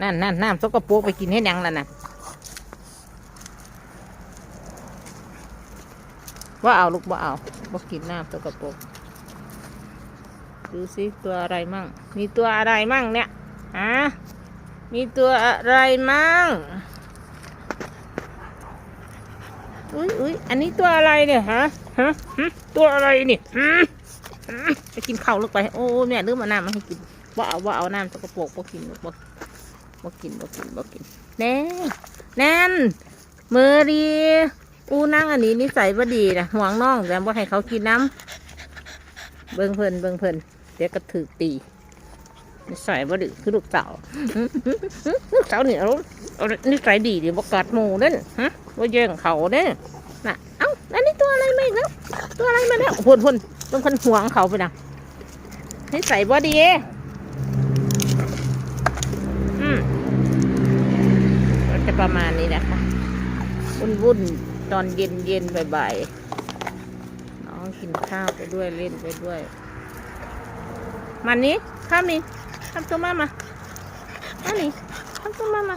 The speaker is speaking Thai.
นั่นนั่นน้ำสกปรกไปกินให้ยังนั่นน่ะว่าเอาลูกว่าเอาว่กินน้ำสกปรกดูสิตัวอะไรมั่ง มีตัวอะไรมั่งเนี่ยฮะมีตัวอะไรมั่งอุ้ยอุ้ยอันนี้ตัวอะไรเนี่ยฮะฮะตัวอะไรนี่ไปกินข้าวลูกไป โอ้แม่ลืมเอาน้ำมาให้กินว่าเอาว่าเอาน้ำสกปรกว่กินลูกบ่ บ่กินบ่กินบ่กินแน่แน่นมือดีอูนั่งอันนี้นิสัยบ่ดีนะห่วงน้องแต่ว่าให้เขากินน้ำเบิ่งเพิ่นเบิ่งเพิ่นเดี๋ยวก็ถือตีนิสัยบ่ดีคือลูกสาวลูกสาวนี่เอานิสัยดีดีบ่กัดหมูเด้นฮะบ่แย่งเขาเด้นน่ะเอ้าอันนี้ตัวอะไรมาอีกแล้วตัวอะไรมาแล้วพุ่นพุ่นเบิ่งเพิ่นห่วงเขาไปนะนิสัยบ่ดี อืมก็จะ ประมาณนี้นะคะ วุ่นวุ่นตอนเย็นเย็นบ่ายๆน้องกินข้าวไปด้วยเล่นไปด้วยมันนี้ข้ามินข้ามตัวมามามานนี้ามตัวมามา